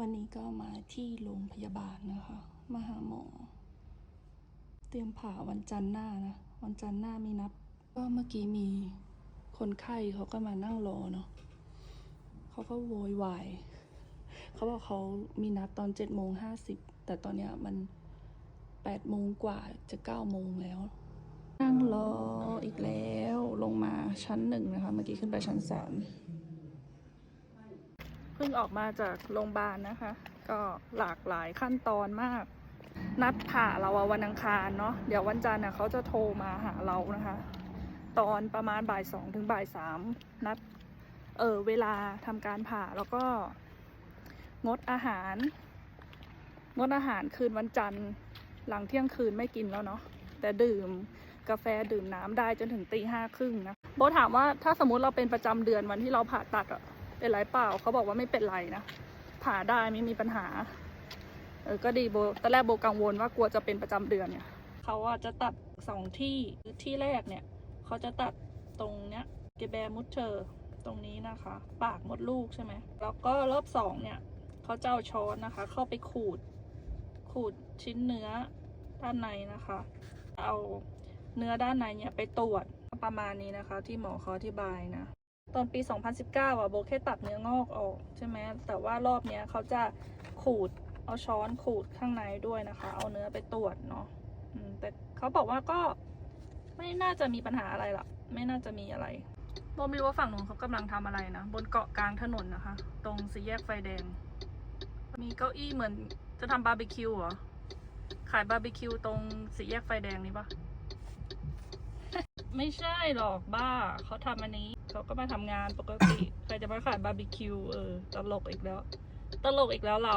วันนี้ก็มาที่โรงพยาบาลนะคะ มาหาหมอ เตรียมผ่าวันจันทร์หน้านะ วันจันทร์หน้ามีนัดก็เมื่อกี้มีคนไข้เขาก็มานั่งรอเนาะเขาก็โวยวายเขาบอกเขามีนัดตอนเจ็ดโมงห้าสิบแต่ตอนเนี้ยมันแปดโมงกว่าจะเก้าโมงแล้ว นั่งรออีกแล้วลงมาชั้นหนึ่งนะคะ เมื่อกี้ขึ้นไปชั้นสาม เพิ่งออกมาจากโรงพยาบาลนะคะ ก็หลากหลายขั้นตอนมาก นัดผ่าเราวันอังคารเนาะเดี๋ยววันจันทร์เขาจะโทรมาหาเรานะคะ ตอนประมาณบ่ายสองถึงบ่ายสามนัดเออเวลาทำการผ่าแล้วก็ งดอาหาร งดอาหารคืนวันจันทร์ หลังเที่ยงคืนไม่กินแล้วเนาะแต่ดื่มกาแฟดื่มน้ำได้จนถึงตีห้าครึ่งนะโบถามว่าถ้าสมมติเราเป็นประจำเดือนวันที่เราผ่าตัดอะ เป็นไรเปล่าเขาบอกว่าไม่เป็นไรนะผ่าได้ไม่มีปัญหา เออก็ดีโบตอนแรกโบกังวลว่ากลัวจะเป็นประจำเดือนเนี่ยเขาอะจะตัดสองที่ที่แรกเนี่ยเขาจะตัดตรงเนี้ยเกแบมุดเชอร์ตรงนี้นะคะ ปากมดลูกใช่ไหมแล้วก็รอบสองเนี่ยเขาจะเอาช้อนนะคะ เข้าไปขูด ขูดชิ้นเนื้อด้านในนะคะ เอาเนื้อด้านในเนี่ยไปตรวจประมาณนี้นะคะ ที่หมอเขาอธิบายนะ ตอนปี 2019อะโบแค่ตัดเนื้องอกออกใช่ไหมแต่ว่ารอบเนี้ยเขาจะขูดเอาช้อนขูดข้างในด้วยนะคะ เอาเนื้อไปตรวจเนาะอืมแต่เขาบอกว่าก็ไม่น่าจะมีปัญหาอะไรหรอกไม่น่าจะมีอะไรโบไม่รู้ว่าฝั่งนู้นเขากำลังทำอะไรนะ บนเกาะกลางถนนนะคะ ตรงสี่แยกไฟแดง มีเก้าอี้เหมือนจะทำบาร์บีคิวเหรอ ขายบาร์บีคิวตรงสี่แยกไฟแดงนี้ปะ ไม่ใช่หรอกบ้า เขาทำอันนี้ เขาก็มาทำงานปกติ ใครจะมาขายบาร์บีคิวเออ ตลกอีกแล้ว ตลกอีกแล้วเรา